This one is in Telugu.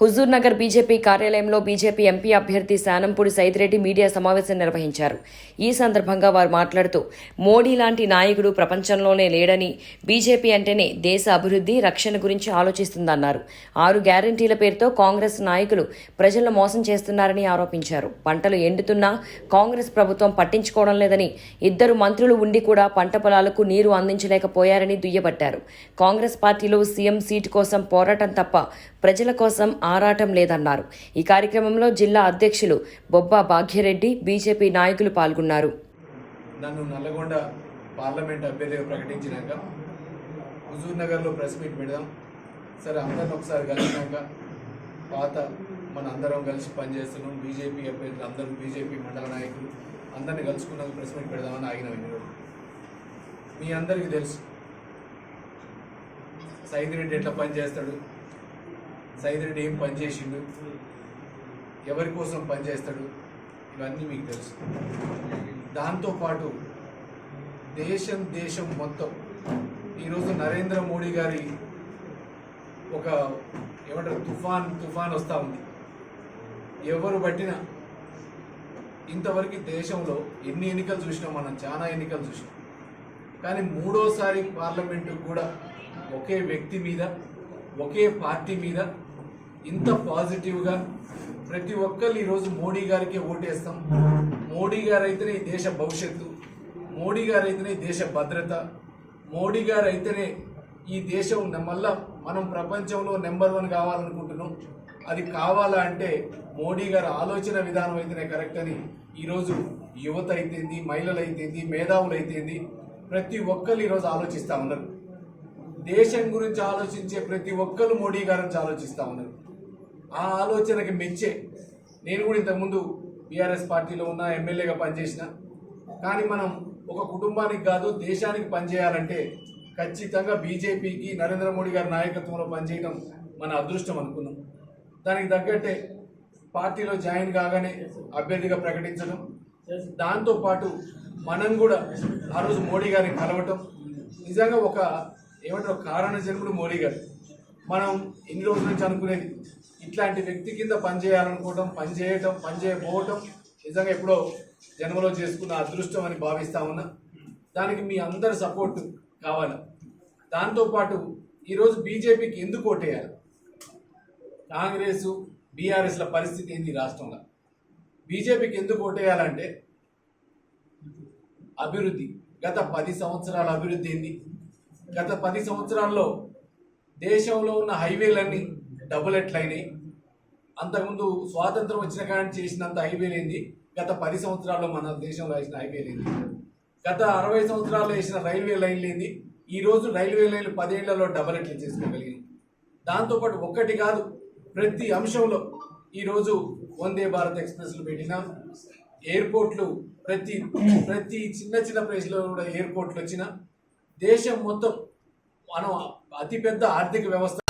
హుజూర్ నగర్ బీజేపీ కార్యాలయంలో బీజేపీ ఎంపీ అభ్యర్థి శానంపూడి సైదిరెడ్డి మీడియా సమావేశం నిర్వహించారు. ఈ సందర్భంగా వారు మాట్లాడుతూ మోడీ లాంటి నాయకుడు ప్రపంచంలోనే లేడని బీజేపీ అంటేనే దేశ అభివృద్ధి రక్షణ గురించి ఆలోచిస్తుందన్నారు. ఆరు గ్యారంటీల పేరుతో కాంగ్రెస్ నాయకులు ప్రజలను మోసం చేస్తున్నారని ఆరోపించారు. పంటలు ఎండుతున్నా కాంగ్రెస్ ప్రభుత్వం పట్టించుకోవడం లేదని ఇద్దరు మంత్రులు ఉండి కూడా పంట పొలాలకు నీరు అందించలేకపోయారని దుయ్యబట్టారు. కాంగ్రెస్ పార్టీలో సీఎం సీటు కోసం పోరాటం తప్ప ప్రజల కోసం ఆరాటం లేదన్నారు. ఈ కార్యక్రమంలో జిల్లా అధ్యక్షులు బొబ్బా భాగ్యరెడ్డి బీజేపీ నాయకులు పాల్గొన్నారు. నన్ను నల్లగొండ పార్లమెంట్ అభ్యర్థిగా ప్రకటించినాక హుజూర్ నగర్లో ప్రెస్ మీట్ పెడదాం. సరే అందరిని ఒకసారి కలిసినాక పాత మన అందరం కలిసి పనిచేస్తున్నాం. బీజేపీ అభ్యర్థులు అందరూ బీజేపీ మండల నాయకులు అందరిని కలుసుకున్నాక ప్రెస్ మీట్ పెడదామని ఆగిన ఈరోజు మీ అందరికీ తెలుసు. సైదిరెడ్డి ఎట్లా పనిచేస్తాడు? సైదిరెడ్డి ఏం పని చేసిండు? ఎవరి కోసం పనిచేస్తాడు ఇవన్నీ మీకు తెలుసు. దాంతోపాటు దేశం దేశం మొత్తం. ఈరోజు నరేంద్ర మోడీ గారి ఒక ఏమంటారు? తుఫాన్ తుఫాన్ వస్తూ ఉంది. ఎవరు పట్టినా ఇంతవరకు దేశంలో ఎన్ని ఎన్నికలు చూసినాం మనం చాలా ఎన్నికలు చూసినాం. కానీ మూడోసారి పార్లమెంటు కూడా ఒకే వ్యక్తి మీద ఒకే పార్టీ మీద ఇంత పాజిటివ్గా ప్రతి ఒక్కరు ఈరోజు మోడీ గారికి ఓటేస్తాం. మోడీ గారు అయితేనే ఈ దేశ భవిష్యత్తు. మోడీ గారు అయితేనే ఈ దేశ భద్రత. మోడీ గారు అయితేనే ఈ దేశం మళ్ళా మనం ప్రపంచంలో నెంబర్ వన్ కావాలనుకుంటున్నాం. అది కావాలా అంటే మోడీ గారి ఆలోచన విధానం అయితేనే కరెక్ట్ అని ఈరోజు యువత అయితేంది మహిళలు అయితేంది మేధావులు అయితేంది ప్రతి ఒక్కరు ఈరోజు ఆలోచిస్తూ ఉన్నారు. దేశం గురించి ఆలోచించే ప్రతి ఒక్కరు మోడీ గారి గురించి ఆలోచిస్తూ ఉన్నారు. ఆ ఆలోచనకి మెచ్చే. నేను కూడా ఇంతకుముందు బీఆర్ఎస్ పార్టీలో ఉన్న ఎమ్మెల్యేగా పనిచేసిన. కానీ మనం ఒక కుటుంబానికి కాదు దేశానికి పనిచేయాలంటే ఖచ్చితంగా బీజేపీకి నరేంద్ర మోడీ గారి నాయకత్వంలో పనిచేయడం మన అదృష్టం అనుకున్నాం. దానికి తగ్గట్టే పార్టీలో జాయిన్ కాగానే అభ్యర్థిగా ప్రకటించడం. దాంతోపాటు మనం కూడా ఆ రోజు మోడీ గారిని కలవటం. నిజంగా ఒక ఏమంటారు కారణ జన్ముడు మోడీ గారు. మనం ఎన్ని రోజుల నుంచి అనుకునేది? ఇట్లాంటి వ్యక్తి కింద పనిచేయాలనుకోవటం పనిచేయటం పనిచేయబోవటం నిజంగా ఎప్పుడో జన్మలో చేసుకున్న అదృష్టం అని భావిస్తా ఉన్నా. దానికి మీ అందరి సపోర్ట్ కావాలి? దాంతోపాటు ఈరోజు బీజేపీకి ఎందుకు ఓటేయాలి? కాంగ్రెస్ బీఆర్ఎస్ల పరిస్థితి ఏంది రాష్ట్రంలో? బీజేపీకి ఎందుకు ఓటేయాలంటే అభివృద్ధి. గత పది సంవత్సరాల అభివృద్ధి ఏంది? గత పది సంవత్సరాల్లో దేశంలో ఉన్న హైవేలన్నీ డబుల్ ఎట్లయినాయి అంతకుముందు స్వాతంత్రం వచ్చిన కానీ చేసినంత హైవేలేంది గత పది సంవత్సరాల్లో మన దేశంలో వేసిన హైవేలేంది గత అరవై సంవత్సరాల్లో వేసిన రైల్వే లైన్లేంది ఈరోజు ఈ రోజు రైల్వే లైన్లు పదేళ్ళలో డబల్ ఎట్లా చేసుకోగలిగింది దాంతోపాటు ఒక్కటి కాదు ప్రతి అంశంలో ఈరోజు వందే భారత్ ఎక్స్ప్రెస్లు పెట్టినా ఎయిర్పోర్ట్లు ప్రతి ప్రతి చిన్న చిన్న ప్లేస్లో కూడా ఎయిర్పోర్ట్లు వచ్చిన దేశం మొత్తం మనం అతిపెద్ద ఆర్థిక వ్యవస్థ